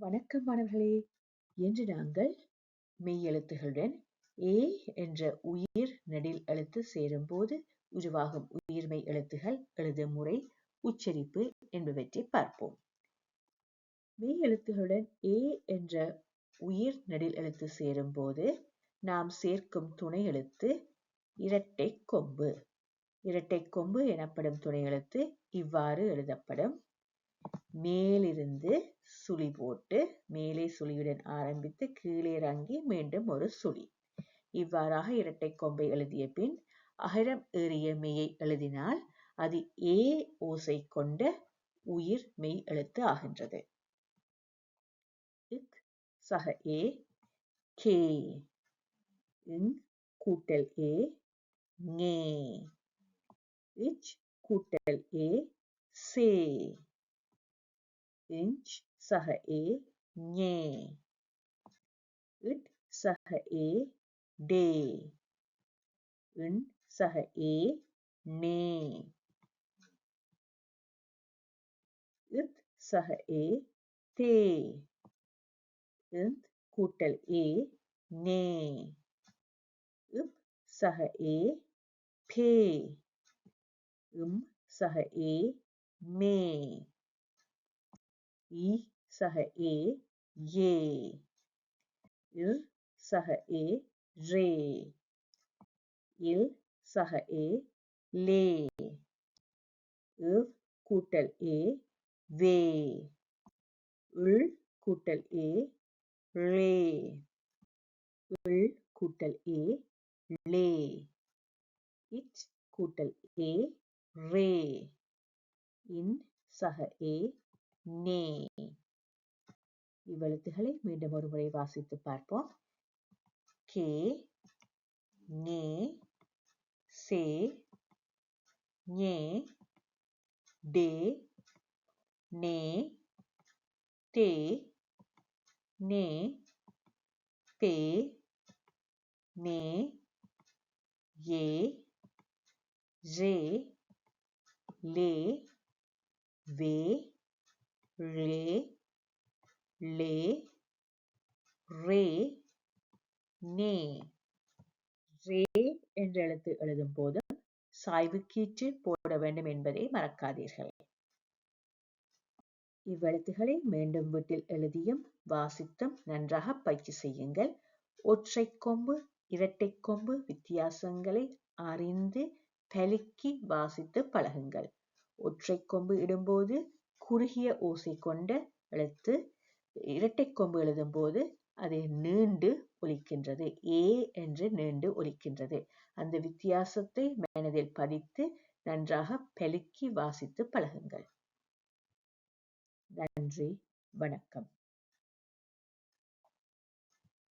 வணக்கம் மாணவர்களே. என்று நாங்கள் மெய்யெழுத்துகளுடன் ஏ என்ற உயிர் நெடில் எழுத்து சேரும்போது உருவாகும் உயிர்மை எழுத்துகள் எழுதும் முறை உச்சரிப்பு என்பவற்றை பார்ப்போம். மெய் எழுத்துகளுடன் ஏ என்ற உயிர் நெடில் எழுத்து சேரும்போது நாம் சேர்க்கும் துணை எழுத்து இரட்டை கொம்பு. இரட்டை கொம்பு எனப்படும் துணை எழுத்து இவ்வாறு எழுதப்படும். மேலிருந்து சுழி போட்டு மேலே சுழியுடன் ஆரம்பித்து கீழே இறங்கி மீண்டும் ஒரு சுழி இவ்வாறாக இரட்டை கொம்பை எழுதிய பின் அகரம் ஏறிய மெய்யை எழுதினால் அது ஏ ஓசை கொண்ட உயிர் மெய் எழுத்து ஆகின்றது. இக் சக ஏ கே இங் கூட்டல் ஏ ஞே இச் கூட்டல் ஏ சே. இஞ்ச் சக ஏ ஞே இட் சக ஏ டே இன் சக ஏ நே இத் சக ஏ தே இந்த் கூட்டல் ஏ நே இப் சக ஏ பே இம் சக ஏ மே இ சக ஏ ஏ இர் சக ஏ ரே இல் சக ஏ லே இவ் கூட்டல் ஏ வே உள் கூட்டல் ஏ ரே உள் கூட்டல் ஏ லே இச் கூட்டல் ஏ ரே இன் சக ஏ நே இவ்வெழுத்துகளை மீண்டும் ஒரு முறை வாசித்து பார்ப்போம். கே நே சே ஞே டே நே தே நே தே நே ஏ ரே லே வே ரே லே ரே நே. ரே என்ற எழுத்து எழுதும் போதும் சாய்வு கீற்று போட வேண்டும் என்பதை மறக்காதீர்கள். இவ்வெழுத்துகளை மீண்டும் வீட்டில் எழுதியும் வாசித்தும் நன்றாக பயிற்சி செய்யுங்கள். ஒற்றை கொம்பு இரட்டை கொம்பு வித்தியாசங்களை அறிந்து பலுக்கி வாசித்து பழகுங்கள். ஒற்றை கொம்பு இடும்போது குறுகிய ஓசை கொண்ட எழுத்து கொம்பு எழுதும் எழுதும்போது அது நீண்டு ஒலிக்கின்றது. ஏ என்று நீண்டு ஒலிக்கின்றது. அந்த வித்தியாசத்தை மனதில் பதித்து நன்றாக பெலுக்கி வாசித்து பழகுங்கள். நன்றி. வணக்கம்.